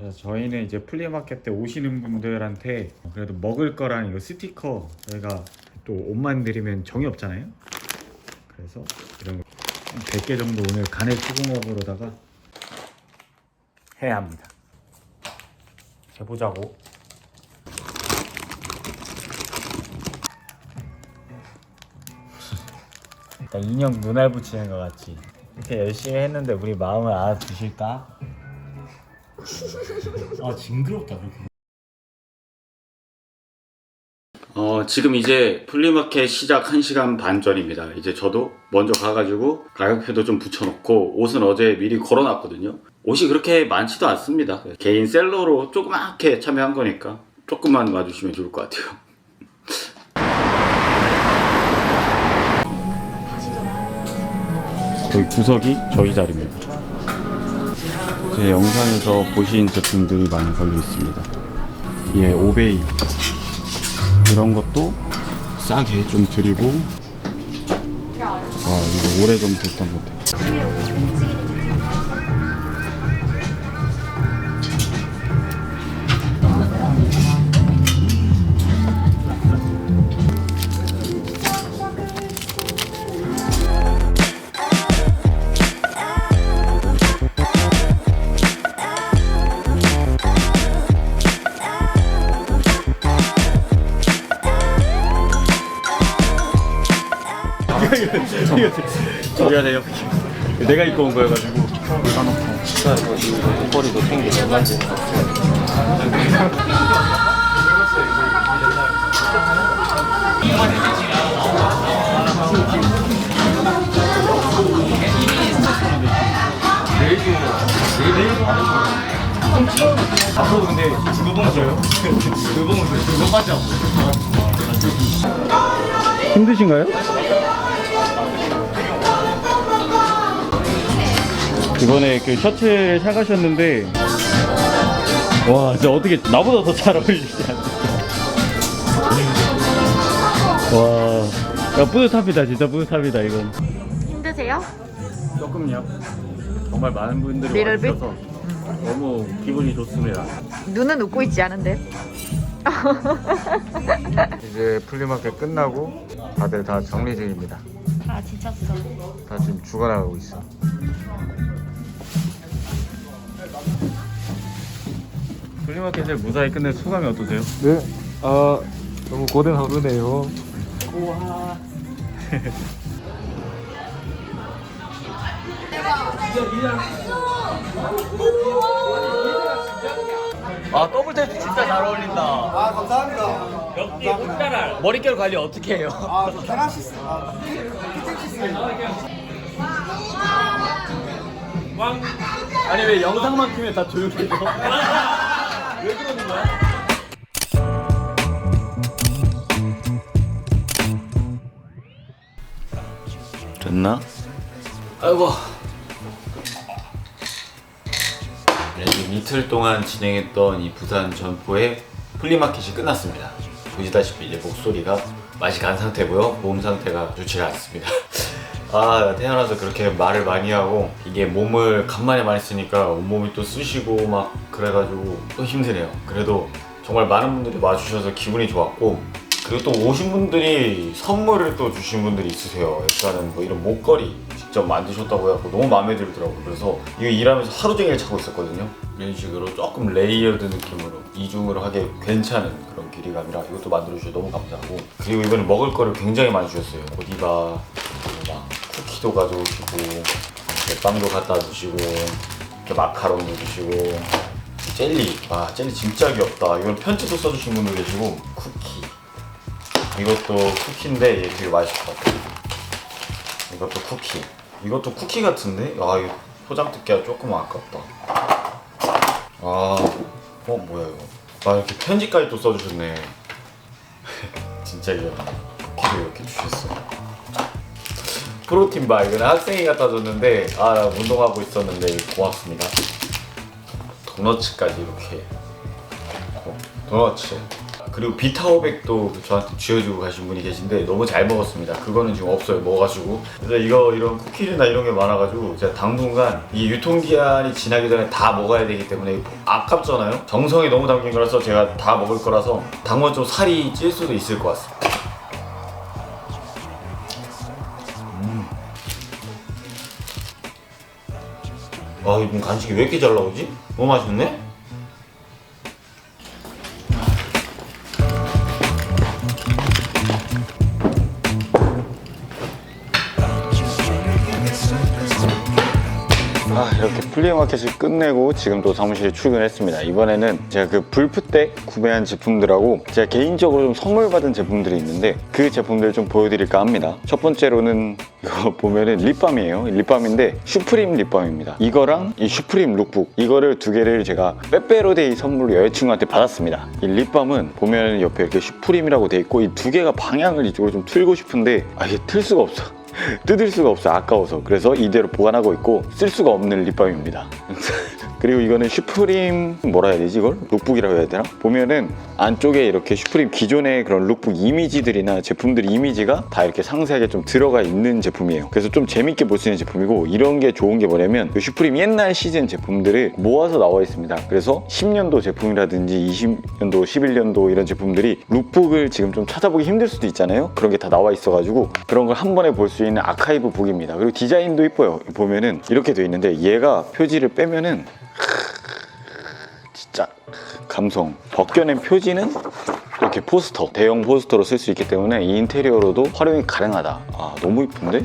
그래서 저희는 이제 플리마켓 때 오시는 분들한테 그래도 먹을 거랑 이거 스티커 저희가 또 옷만 드리면 정이 없잖아요. 그래서 이런 거 100개 정도 오늘 간의 소금업으로다가 해야 합니다. 해보자고. 일단 인형 눈알 붙이는 것 같지. 이렇게 열심히 했는데 우리 마음을 알아주실까? 아 징그럽다 그렇게. 어, 지금 이제 플리마켓 시작 1시간 반 전입니다. 이제 저도 먼저 가가지고 가격표도 좀 붙여놓고 옷은 어제 미리 걸어놨거든요. 옷이 그렇게 많지도 않습니다. 개인 셀러로 조그맣게 참여한 거니까 조금만 와주시면 좋을 것 같아요. 여기 구석이 저희 자리입니다. 제 영상에서 보신 제품들이 많이 걸려 있습니다. 예, 오베이 이런 것도 싸게 좀 드리고 아 이거 오래 좀 됐던 건데 저기가 내가 입고 온 거여가지고 사놓고 꼬리도 챙기고 만지는 거. 앞으로 근데 그거 보면 줘요 그거 줘요 그거 빠져 힘드신가요? 이번에 그 셔츠를 사가셨는데 와 진짜 어떻게 나보다 더 잘 어울리지 않을까 와 야, 뿌듯합니다 진짜 뿌듯합니다 이건 힘드세요? 조금요 정말 많은 분들이 Little bit? 와주셔서 너무 기분이 좋습니다 눈은 웃고 있지 않은데. 이제 플리마켓 끝나고 다들 다 정리 중입니다 아 지쳤어. 다 지금 죽어나가고 있어 플리마켓을 무사히 끝낸 소감이 어떠세요? 네. 아 너무 고된 하루네요. 아 더블 테스트 진짜 잘 어울린다. 아 감사합니다. 역시 혼자랄. 머릿결 관리 어떻게 해요? 아 테라시스. 아니 왜 영상만 키면 다 조용해져? 왜 그러는 거야? 됐나? 아이고. 네, 지금 이틀 동안 진행했던 이 부산 점포의 플리마켓이 끝났습니다. 보시다시피 이제 목소리가 맛이 간 상태고요. 몸 상태가 좋지가 않습니다. 아, 태어나서 그렇게 말을 많이 하고 이게 몸을 간만에 많이 쓰니까 온몸이 또 쑤시고 막 그래가지고 또 힘드네요. 그래도 정말 많은 분들이 와주셔서 기분이 좋았고 그리고 또 오신 분들이 선물을 또 주신 분들이 있으세요. 일단은 뭐 이런 목걸이 직접 만드셨다고 해갖고 너무 마음에 들더라고요. 그래서 이거 일하면서 하루 종일 차고 있었거든요. 이런 식으로 조금 레이어드 느낌으로 이중으로 하기 괜찮은 그런 길이감이라 이것도 만들어주셔서 너무 감사하고 그리고 이번에 먹을 거를 굉장히 많이 주셨어요. 고디바 그리고 막 쿠키도 가져오시고 빵도 갖다 주시고 이렇게 마카롱도 주시고 젤리 와 젤리 진짜 귀엽다. 이건 편지도 써주신 분도 계시고 쿠키 이것도 쿠키인데 얘 되게 맛있을 것 같아. 이것도 쿠키. 이것도 쿠키 같은데? 아, 이거 포장 뜯기가 조금 아깝다. 아, 어, 뭐야, 이거. 아, 이렇게 편지까지 또 써주셨네. 진짜 귀엽다. 쿠키를 이렇게 주셨어. 프로틴 바, 이거는 학생이 갖다 줬는데, 아, 나 운동하고 있었는데, 고맙습니다. 도너츠까지 이렇게. 어, 도너츠. 그리고 비타오백도 저한테 쥐어주고 가신 분이 계신데 너무 잘 먹었습니다. 그거는 지금 없어요. 먹어가지고. 그래서 이거 이런 쿠키나 이런 게 많아가지고 제가 당분간 이 유통기한이 지나기 전에 다 먹어야 되기 때문에 아깝잖아요. 정성이 너무 담긴 거라서 제가 다 먹을 거라서 당분 좀 살이 찔 수도 있을 것 같습니다. 아 이분 간식이 왜 이렇게 잘 나오지? 너무 맛있네? 아 이렇게 플리마켓을 끝내고 지금 또 사무실에 출근했습니다. 이번에는 제가 그 불프 때 구매한 제품들하고 제가 개인적으로 좀 선물 받은 제품들이 있는데 그 제품들을 좀 보여드릴까 합니다. 첫 번째로는 이거 보면은 립밤이에요. 립밤인데 슈프림 립밤입니다. 이거랑 이 슈프림 룩북 이거를 두 개를 제가 빼빼로데이 선물로 여자친구한테 받았습니다. 이 립밤은 보면 옆에 이렇게 슈프림이라고 돼 있고 이 두 개가 방향을 이쪽으로 좀 틀고 싶은데 아 이게 틀 수가 없어 뜯을 수가 없어 아까워서. 그래서 이대로 보관하고 있고 쓸 수가 없는 립밤입니다 그리고 이거는 슈프림 뭐라 해야 되지 이걸? 룩북이라고 해야 되나? 보면은 안쪽에 이렇게 슈프림 기존의 그런 룩북 이미지들이나 제품들 이미지가 다 이렇게 상세하게 좀 들어가 있는 제품이에요. 그래서 좀 재밌게 볼 수 있는 제품이고 이런 게 좋은 게 뭐냐면 그 슈프림 옛날 시즌 제품들을 모아서 나와 있습니다. 그래서 10년도 제품이라든지 20년도 11년도 이런 제품들이 룩북을 지금 좀 찾아보기 힘들 수도 있잖아요. 그런 게 다 나와 있어가지고 그런 걸 한 번에 볼 수 있는 아카이브 북입니다. 그리고 디자인도 이뻐요. 보면은 이렇게 돼 있는데 얘가 표지를 빼면은 진짜 감성 벗겨낸 표지는 이렇게 포스터 대형 포스터로 쓸 수 있기 때문에 이 인테리어로도 활용이 가능하다 아 너무 이쁜데?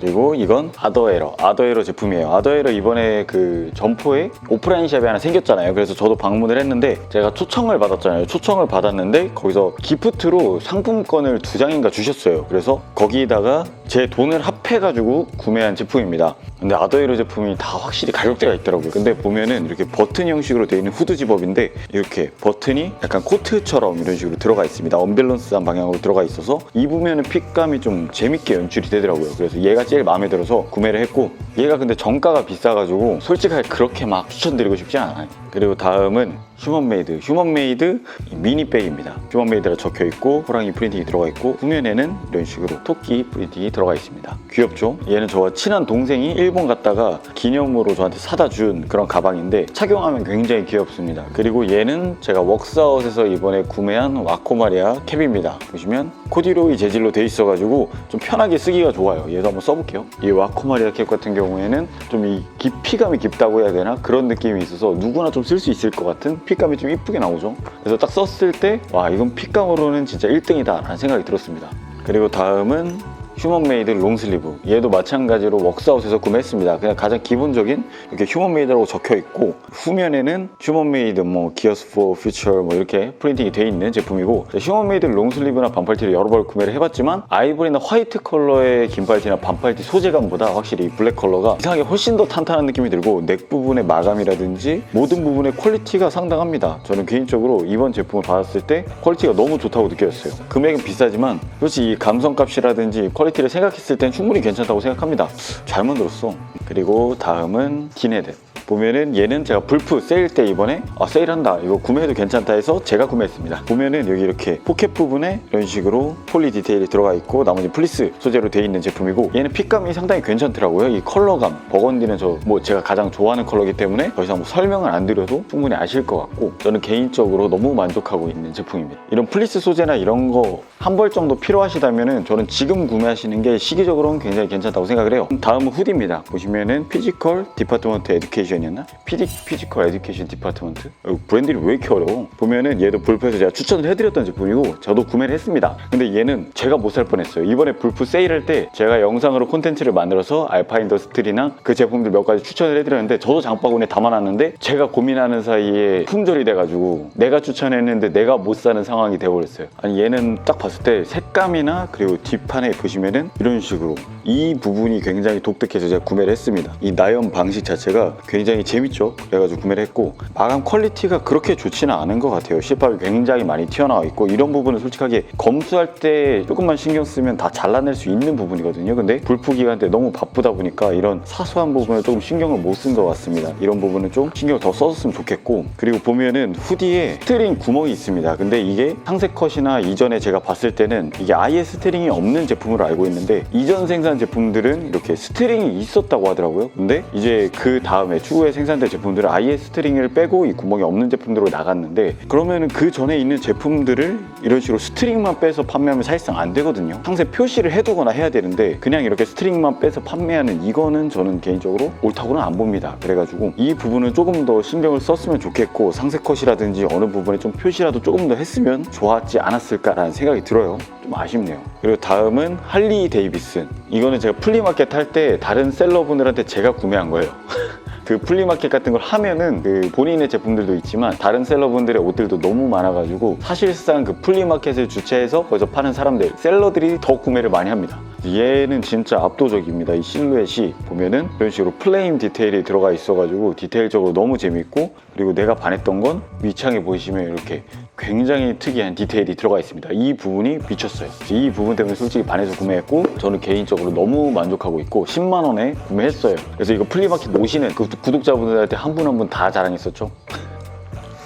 그리고 이건 아더에러 아더에러 제품이에요. 아더에러 이번에 그 점포에 오프라인 샵이 하나 생겼잖아요. 그래서 저도 방문을 했는데 제가 초청을 받았잖아요. 초청을 받았는데 거기서 기프트로 상품권을 두 장인가 주셨어요. 그래서 거기다가 제 돈을 합해가지고 구매한 제품입니다. 근데 아더에러 제품이 다 확실히 가격대가 있더라고요. 근데 보면은 이렇게 버튼 형식으로 되어 있는 후드 집업인데 이렇게 버튼이 약간 코트처럼 이런 식으로 들어가 있습니다. 언밸런스한 방향으로 들어가 있어서 입으면 은 핏감이 좀 재밌게 연출이 되더라고요. 그래서 얘가 제일 마음에 들어서 구매를 했고 얘가 근데 정가가 비싸가지고 솔직하게 그렇게 막 추천드리고 싶지 않아요. 그리고 다음은 휴먼메이드 휴먼메이드 미니백입니다. 휴먼메이드라 적혀 있고 호랑이 프린팅이 들어가 있고 후면에는 이런 식으로 토끼 프린팅이 들어가 있습니다. 귀엽죠? 얘는 저와 친한 동생이 일본 갔다가 기념으로 저한테 사다 준 그런 가방인데 착용하면 굉장히 귀엽습니다. 그리고 얘는 제가 웍스아웃에서 이번에 구매한 와코마리아 캡입니다. 보시면 코디로이 재질로 돼 있어가지고 좀 편하게 쓰기가 좋아요. 얘도 한번 써볼게요. 이 와코마리아 캡 같은 경우에는 좀 이 깊이감이 깊다고 해야 되나? 그런 느낌이 있어서 누구나 좀 쓸 수 있을 것 같은 핏감이 좀 이쁘게 나오죠? 그래서 딱 썼을 때 와 이건 핏감으로는 진짜 1등이다 라는 생각이 들었습니다. 그리고 다음은 휴먼메이드 롱슬리브. 얘도 마찬가지로 웍스아웃에서 구매했습니다. 그냥 가장 기본적인 이렇게 휴먼메이드라고 적혀 있고 후면에는 휴먼메이드 뭐 기어스 포 퓨처 뭐 이렇게 프린팅이 돼 있는 제품이고 휴먼메이드 롱슬리브나 반팔티를 여러 벌 구매를 해봤지만 아이보리나 화이트 컬러의 긴팔티나 반팔티 소재감보다 확실히 이 블랙 컬러가 이상하게 훨씬 더 탄탄한 느낌이 들고 넥 부분의 마감이라든지 모든 부분의 퀄리티가 상당합니다. 저는 개인적으로 이번 제품을 받았을 때 퀄리티가 너무 좋다고 느꼈어요. 금액은 비싸지만 솔직히 이 감성값이라든지 퀄리티를 생각했을 땐 충분히 괜찮다고 생각합니다. 잘 만들었어. 그리고 다음은 기네드 보면은 얘는 제가 불프 세일 때 이번에 아 세일한다. 이거 구매해도 괜찮다 해서 제가 구매했습니다. 보면은 여기 이렇게 포켓 부분에 이런 식으로 폴리 디테일이 들어가 있고 나머지 플리스 소재로 되어 있는 제품이고 얘는 핏감이 상당히 괜찮더라고요. 이 컬러감. 버건디는 저 뭐 제가 가장 좋아하는 컬러기 때문에 더 이상 뭐 설명을 안 드려도 충분히 아실 것 같고 저는 개인적으로 너무 만족하고 있는 제품입니다. 이런 플리스 소재나 이런 거 한 벌 정도 필요하시다면은 저는 지금 구매하시는 게 시기적으로는 굉장히 괜찮다고 생각을 해요. 다음은 후디입니다. 보시면은 피지컬 디파트먼트 에듀케이션 이었나? 피디, 피지컬 에듀케이션 디파트먼트? 어, 브랜드 이름 왜 이렇게 어려워? 보면은 얘도 불프에서 제가 추천을 해드렸던 제품이고 저도 구매를 했습니다. 근데 얘는 제가 못 살 뻔했어요. 이번에 불프 세일할 때 제가 영상으로 콘텐츠를 만들어서 알파 인더스트리나 그 제품들 몇 가지 추천을 해드렸는데 저도 장바구니에 담아놨는데 제가 고민하는 사이에 품절이 돼가지고 내가 추천했는데 내가 못 사는 상황이 돼버렸어요. 아니 얘는 딱 봤을 때 색감이나 그리고 뒷판에 보시면은 이런 식으로 이 부분이 굉장히 독특해서 제가 구매를 했습니다. 이 나염 방식 자체가 굉장히 굉장히 재밌죠. 그래가지고 구매를 했고 마감 퀄리티가 그렇게 좋지는 않은 것 같아요. 실밥이 굉장히 많이 튀어나와 있고 이런 부분은 솔직하게 검수할 때 조금만 신경 쓰면 다 잘라낼 수 있는 부분이거든요. 근데 불프 기간 때 너무 바쁘다 보니까 이런 사소한 부분을 조금 신경을 못 쓴 것 같습니다. 이런 부분은 좀 신경을 더 써줬으면 좋겠고 그리고 보면은 후디에 스트링 구멍이 있습니다. 근데 이게 상세 컷이나 이전에 제가 봤을 때는 이게 아예 스트링이 없는 제품으로 알고 있는데 이전 생산 제품들은 이렇게 스트링이 있었다고 하더라고요. 근데 이제 그 다음에 추 후에 생산된 제품들은 아예 스트링을 빼고 이 구멍이 없는 제품들로 나갔는데 그러면은 그 전에 있는 제품들을 이런 식으로 스트링만 빼서 판매하면 사실상 안 되거든요. 상세 표시를 해두거나 해야 되는데 그냥 이렇게 스트링만 빼서 판매하는 이거는 저는 개인적으로 옳다고는 안 봅니다. 그래가지고 이 부분은 조금 더 신경을 썼으면 좋겠고 상세 컷이라든지 어느 부분에 좀 표시라도 조금 더 했으면 좋았지 않았을까라는 생각이 들어요. 좀 아쉽네요. 그리고 다음은 할리 데이비슨. 이거는 제가 플리마켓 할 때 다른 셀러분들한테 제가 구매한 거예요. 그 플리마켓 같은 걸 하면은 그 본인의 제품들도 있지만 다른 셀러분들의 옷들도 너무 많아가지고 사실상 그 플리마켓을 주최해서 거기서 파는 사람들 셀러들이 더 구매를 많이 합니다. 얘는 진짜 압도적입니다. 이 실루엣이 보면은 이런 식으로 플레임 디테일이 들어가 있어가지고 디테일적으로 너무 재밌고 그리고 내가 반했던 건 위창에 보이시면 이렇게 굉장히 특이한 디테일이 들어가 있습니다. 이 부분이 미쳤어요. 이 부분 때문에 솔직히 반해서 구매했고 저는 개인적으로 너무 만족하고 있고 10만 원에 구매했어요. 그래서 이거 플리마켓 오시는 그 구독자분들한테 한 분 한 분 다 자랑했었죠.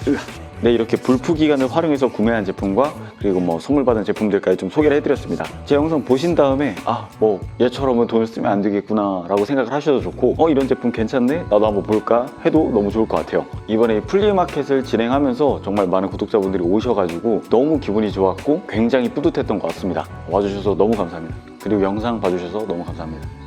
네, 이렇게 불프 기간을 활용해서 구매한 제품과 그리고 뭐 선물 받은 제품들까지 좀 소개를 해드렸습니다. 제 영상 보신 다음에 아, 뭐 얘처럼은 돈을 쓰면 안 되겠구나 라고 생각을 하셔도 좋고 어, 이런 제품 괜찮네? 나도 한번 볼까? 해도 너무 좋을 것 같아요. 이번에 이 플리마켓을 진행하면서 정말 많은 구독자분들이 오셔가지고 너무 기분이 좋았고 굉장히 뿌듯했던 것 같습니다. 와주셔서 너무 감사합니다. 그리고 영상 봐주셔서 너무 감사합니다.